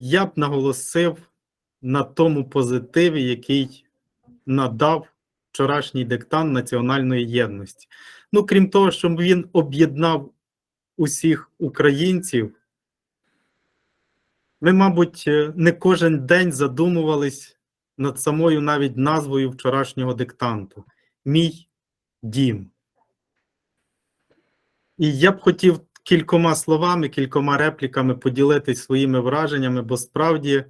я б наголосив на тому позитиві, який надав вчорашній диктант національної єдності. Ну, крім того, що він об'єднав усіх українців, ми, мабуть, е, не кожен день задумувались над самою навіть назвою вчорашнього диктанту Мій дім. І я б хотів кількома словами, кількома репліками поділитись своїми враженнями, бо справді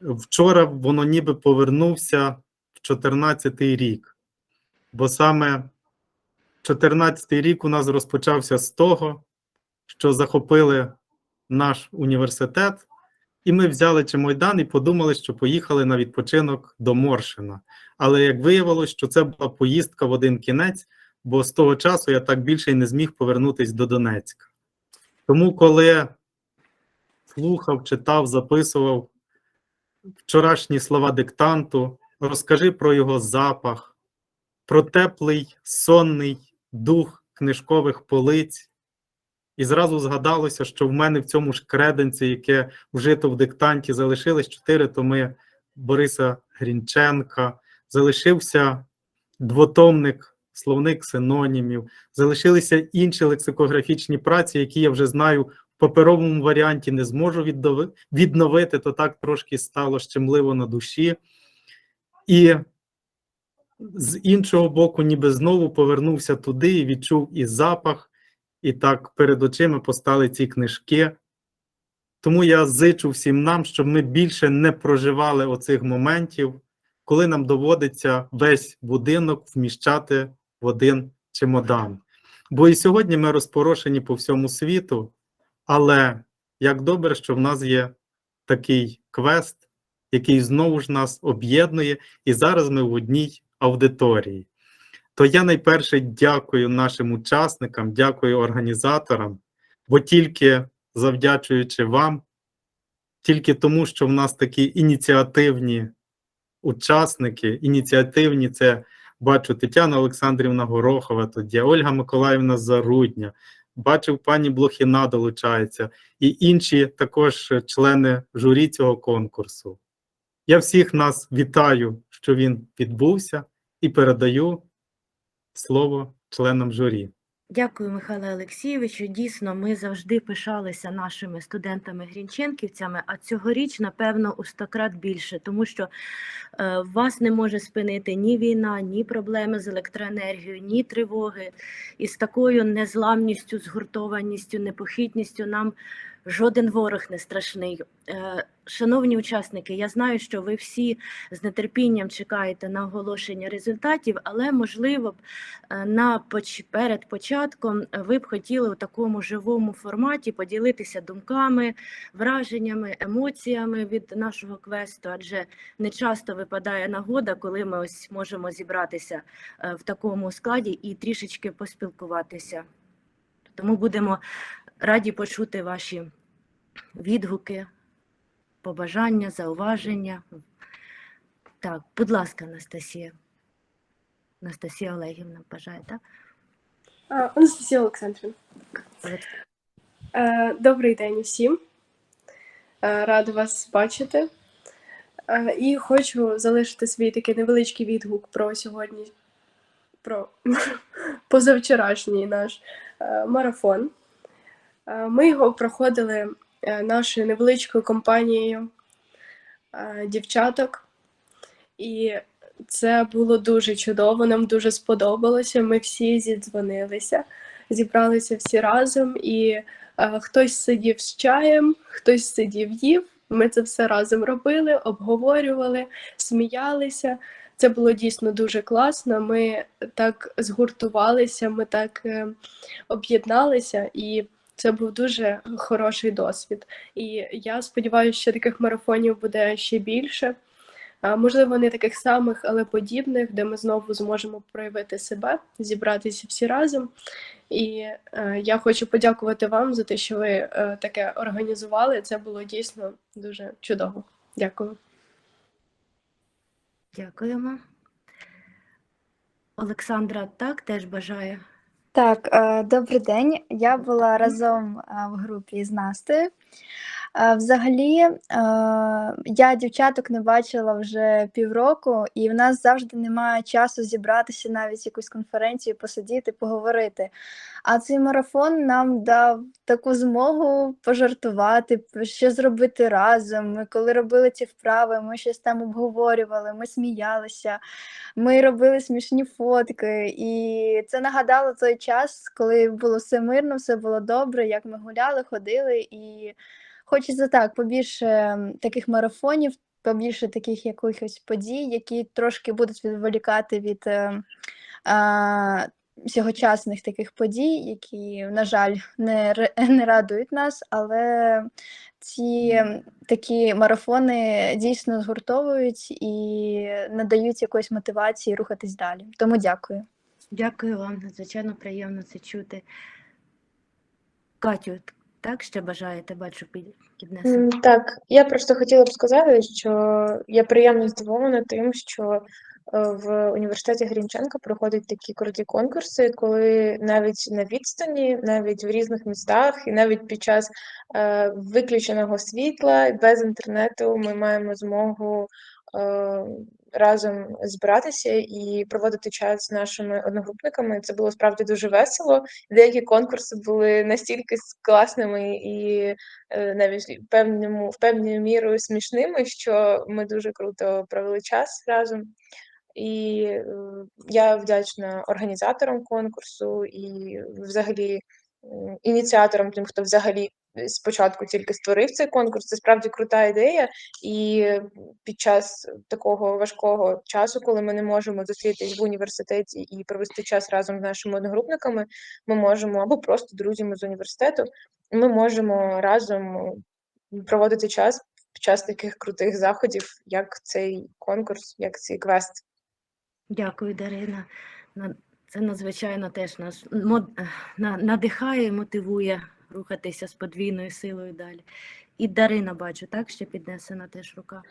вчора воно ніби повернувся в 14-й рік. Бо саме 14-й рік у нас розпочався з того, що захопили наш університет, і ми взяли чемодан і подумали, що поїхали на відпочинок до Моршина. Але як виявилось, що це була поїздка в один кінець, бо з того часу я так більше й не зміг повернутися до Донецька. Тому, коли слухав, читав, записував вчорашні слова диктанту, розкажи про його запах, про теплий сонний дух книжкових полиць. І зразу згадалося, що в мене в цьому ж креденці, яке вжито в диктанті, залишились чотири томи Бориса Грінченка, залишився двотомник, словник синонімів, залишилися інші лексикографічні праці, які я вже знаю в паперовому варіанті не зможу відновити, то так трошки стало щемливо на душі. І з іншого боку, ніби знову повернувся туди і відчув і запах, і так перед очима постали ці книжки. Тому я зичу всім нам, щоб ми більше не проживали оцих моментів, коли нам доводиться весь будинок вміщати в один чемодан. Бо і сьогодні ми розпорошені по всьому світу, але як добре, що в нас є такий квест, який знову ж нас об'єднує, і зараз ми в одній аудиторії. То я найперше дякую нашим учасникам, дякую організаторам, бо тільки завдячуючи вам, тільки тому, що в нас такі ініціативні учасники, ініціативні це бачу Тетяна Олександрівна Горохова, тоді Ольга Миколаївна Зарудня, бачив пані Блохіна долучається, і інші також члени журі цього конкурсу. Я всіх нас вітаю, що він відбувся, і передаю слово членам журі. Дякую, Михайло Олексійовичу. Дійсно, ми завжди пишалися нашими студентами-грінченківцями, а цьогоріч, напевно, у сто крат більше, тому що е, вас не може спинити ні війна, ні проблеми з електроенергією, ні тривоги. І з такою незламністю, згуртованістю, непохитністю нам жоден ворог не страшний. Е, Шановні учасники, я знаю, що ви всі з нетерпінням чекаєте на оголошення результатів, але можливо б е, на перед початком ви б хотіли у такому живому форматі поділитися думками, враженнями, емоціями від нашого квесту, адже не часто випадає нагода, коли ми ось можемо зібратися е, в такому складі і трішечки поспілкуватися. Тому будемо раді почути ваші відгуки, побажання, зауваження. Так, будь ласка, Анастасія. Анастасія Олегівна бажає, так? А, Анастасія Олександрівна. Е, Добрий день усім. Е, Рада вас бачити. Е, І хочу залишити свій такий невеличкий відгук про сьогодні, про позавчорашній наш е, марафон. Е, Ми його проходили е, нашою невеличкою компанією е, дівчаток. І це було дуже чудово, нам дуже сподобалося. Ми всі зідзвонилися, зібралися всі разом, і хтось сидів з чаєм, хтось сидів їв. Ми це все разом робили, обговорювали, сміялися. Це було дійсно дуже класно. Ми так згуртувалися, ми так об'єдналися, і це був дуже хороший досвід. І я сподіваюся, що таких марафонів буде ще більше. Можливо, не таких самих, але подібних, де ми знову зможемо проявити себе, зібратися всі разом. І е, я хочу подякувати вам за те, що ви е, таке організували. Це було дійсно дуже чудово. Дякую. Дякуємо. Олександра так теж бажає Так, е, добрий день. Я була разом е, в групі з Настею. Е, Взагалі, я дівчаток не бачила вже півроку, і в нас завжди немає часу зібратися навіть якусь конференцію, посидіти, поговорити. А цей марафон нам дав таку змогу пожартувати, що зробити разом. Ми коли робили ці вправи, ми щось там обговорювали, ми сміялися. Ми робили смішні фотки, і це нагадало той час, коли було все мирно, все було добре, як ми гуляли, ходили. І хочеться так, побільше таких марафонів, побільше таких якихось подій, які трошки будуть відволікати від е, а, сьогочасних таких подій, які, на жаль, не, не радують нас, але ці такі марафони дійсно згуртовують і надають якоїсь мотивації рухатись далі. Тому дякую. Дякую вам, надзвичайно приємно це чути. Катю, так ще бажаєте, бачу, під- піднесено. М, Так, я просто хотіла б сказати, що я приємно здивована тим, що в університеті Грінченка проходять такі круті конкурси, коли навіть на відстані, навіть в різних містах, і навіть під час е, виключеного світла, без інтернету, ми маємо змогу е, разом збиратися і проводити час з нашими одногрупниками. Це було справді дуже весело. Деякі конкурси були настільки класними і е, навіть певному в певною мірою смішними, що ми дуже круто провели час разом. І е, я вдячна організаторам конкурсу і взагалі ініціаторам, тим, хто взагалі спочатку тільки створив цей конкурс. Це справді крута ідея. І під час такого важкого часу, коли ми не можемо зустрітись в університеті і провести час разом з нашими одногрупниками, ми можемо або просто друзями з університету, ми можемо разом проводити час під час таких крутих заходів, як цей конкурс, як цей квест. Дякую, Дарина. На- Це надзвичайно теж нас надихає і мотивує рухатися з подвійною силою далі. І Дарина, бачу, так, ще піднесена теж рука.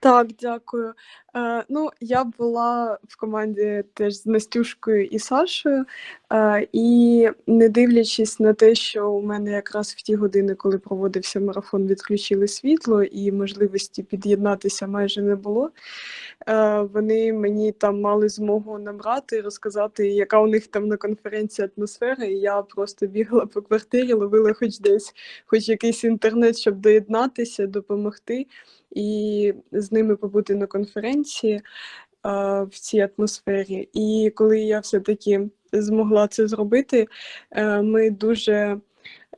Так, дякую. Е, ну, я була в команді теж з Настюшкою і Сашою, і не дивлячись на те, що у мене якраз в ті години, коли проводився марафон, відключили світло і можливості під'єднатися майже не було. Вони мені там мали змогу набрати, розказати, яка у них там на конференції атмосфера, і я просто бігала по квартирі, ловила хоч десь, хоч якийсь інтернет, щоб доєднатися, допомогти і з ними побути на конференції в цій атмосфері. І коли я все-таки змогла це зробити, е, ми дуже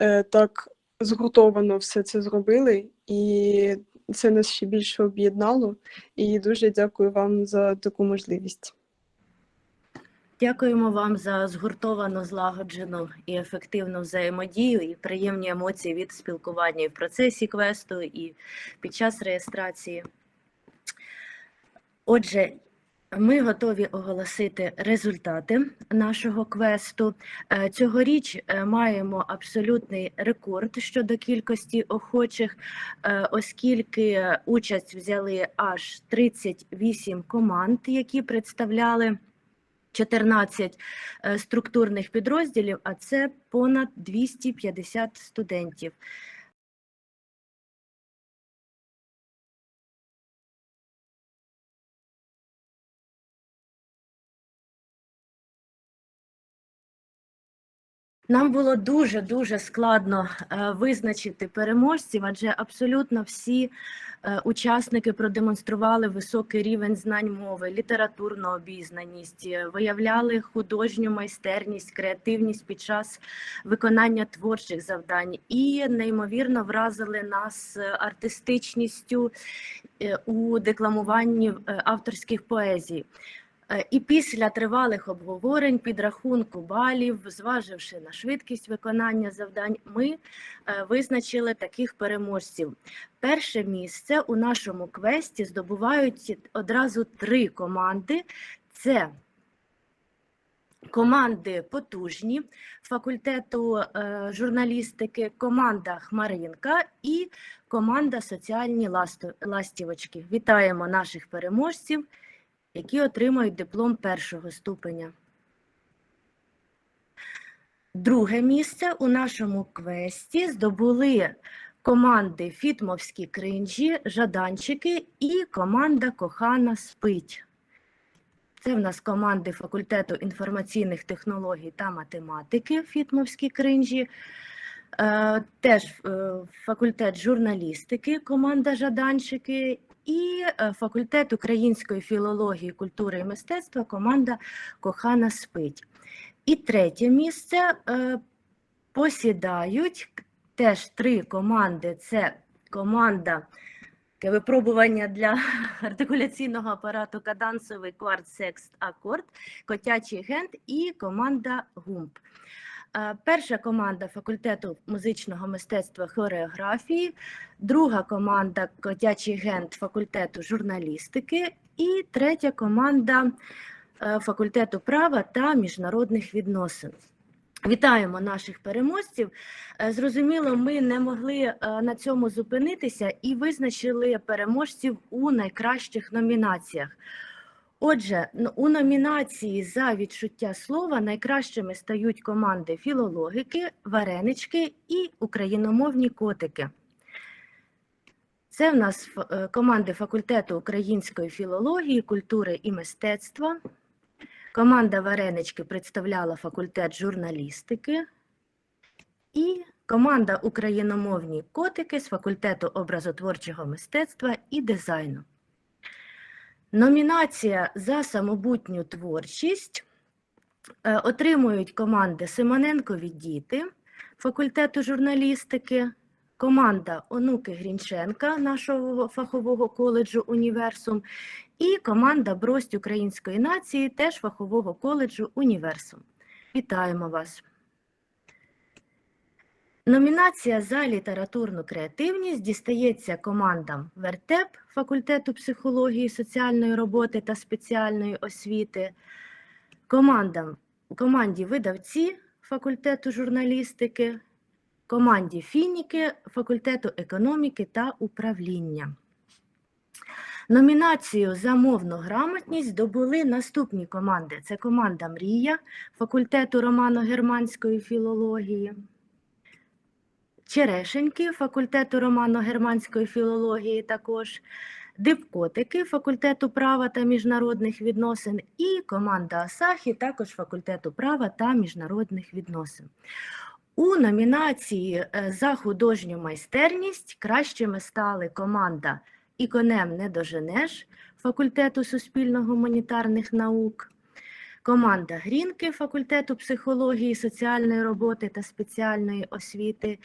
е, так згуртовано все це зробили, і це нас ще більше об'єднало. І дуже дякую вам за таку можливість. Дякуємо вам за згуртовану, злагоджену і ефективну взаємодію і приємні емоції від спілкування і в процесі квесту, і під час реєстрації. Отже, ми готові оголосити результати нашого квесту. Е, Цьогоріч е, маємо абсолютний рекорд щодо кількості охочих, е, оскільки участь взяли аж 38 команд, які представляли 14 е, структурних підрозділів, а це понад 250 студентів. Нам було дуже дуже складно е, визначити переможців, адже абсолютно всі е, учасники продемонстрували високий рівень знань мови, літературну обізнаність, е, виявляли художню майстерність, креативність під час виконання творчих завдань і неймовірно вразили нас артистичністю у декламуванні авторських поезій. Е, І після тривалих обговорень, підрахунку балів, зваживши на швидкість виконання завдань, ми е, визначили таких переможців. Перше місце у нашому квесті здобувають одразу три команди: це команди потужні факультету е, журналістики, команда Хмаринка і команда соціальні ластівочки. Вітаємо наших переможців які отримають диплом першого ступеня. Друге місце у нашому квесті здобули команди Фітмовські кринжі, Жаданчики і команда Кохана спить. Це в нас команди факультету інформаційних технологій та математики Фітмовські кринжі. Е, теж е, факультет журналістики, команда Жаданчики, і е, факультет української філології, культури і мистецтва, команда Кохана спить. І третє місце е, посідають теж три команди. Це команда випробування для артикуляційного апарату кадансовий кварт секст акорд, котячий гент і команда ГУМП. Перша команда факультету музичного мистецтва хореографії, друга команда котячий гент факультету журналістики і третя команда е, факультету права та міжнародних відносин. Вітаємо наших переможців. Е, Зрозуміло, ми не могли е, на цьому зупинитися і визначили переможців у найкращих номінаціях. Отже, у номінації за відчуття слова найкращими стають команди філологики, варенички і україномовні котики. Це в нас е, команди факультету української філології, культури і мистецтва. Команда Варенички представляла факультет журналістики. І команда Україномовні котики з факультету образотворчого мистецтва і дизайну. Номінація за самобутню творчість е, отримують команди Симоненкові діти факультету журналістики, команда Онуки Грінченка нашого фахового коледжу Універсум і команда Брость української нації теж фахового коледжу Універсум. Вітаємо вас! Номінація за літературну креативність дістається командам Вертеп факультету психології, соціальної роботи та спеціальної освіти, командам, команді видавці факультету журналістики, команді Фініки факультету економіки та управління. Номінацію за мовну грамотність здобули наступні команди: це команда Мрія факультету романо-германської філології. Черешеньки факультету романо-германської філології також, Дипкотики факультету права та міжнародних відносин і команда Асахі також факультету права та міжнародних відносин. У номінації е, за художню майстерність кращими стали команда Іконем не доженеш факультету суспільно-гуманітарних наук, команда Грінки факультету психології, соціальної роботи та спеціальної освіти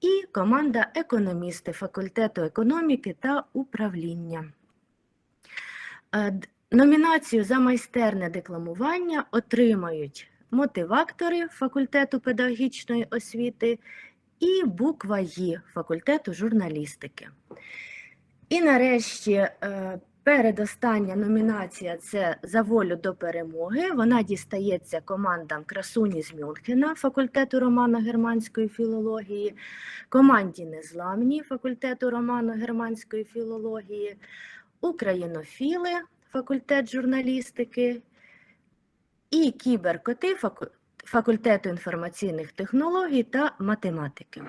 і команда економісти факультету економіки та управління. Е, Номінацію за майстерне декламування отримають мотивактори факультету педагогічної освіти і буква «Ї» факультету журналістики. І нарешті е, передостання номінація це за волю до перемоги. Вона дістається командам Красуні з Мюнхена факультету романо-германської філології, команді Незламні факультету романо-германської філології, Українофіли факультет журналістики і кіберкоти факультету інформаційних технологій та математики.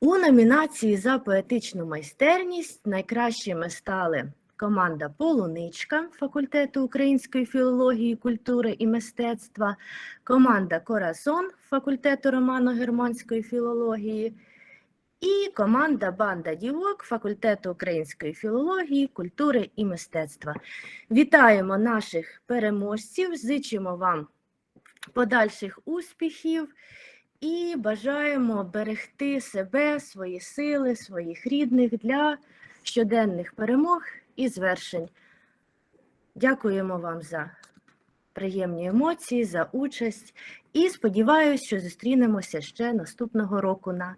У номінації за поетичну майстерність найкращими стали команда Полуничка факультету української філології, культури і мистецтва, команда Коразон факультету романо-германської філології і команда Банда Дівок факультету української філології, культури і мистецтва. Вітаємо наших переможців, зичимо вам подальших успіхів і бажаємо берегти себе, свої сили, своїх рідних для щоденних перемог і звершень. Дякуємо вам за приємні емоції, за участь і сподіваюся, що зустрінемося ще наступного року на,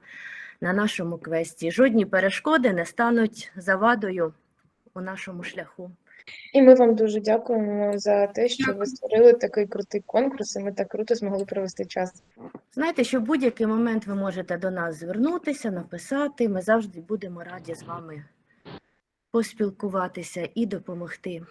на нашому квесті. Жодні перешкоди не стануть завадою у нашому шляху. І ми вам дуже дякуємо за те, що ви створили такий крутий конкурс, і ми так круто змогли провести час. Знаєте, що в будь-який момент ви можете до нас звернутися, написати. Ми завжди будемо раді з вами поспілкуватися і допомогти.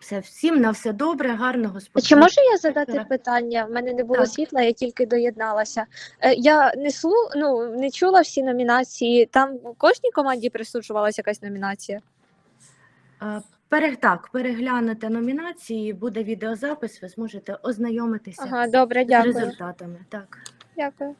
Все, всім на все добре, гарного Чи можу я задати питання? В мене не було Так. світла, я тільки доєдналася. Е, Я не слу... ну, не чула всі номінації. Там кожній команді присуджувалася якась номінація. Пере, так, переглянете номінації, буде відеозапис, ви зможете ознайомитися Ага, добре, з дякую. результатами. Так. Дякую.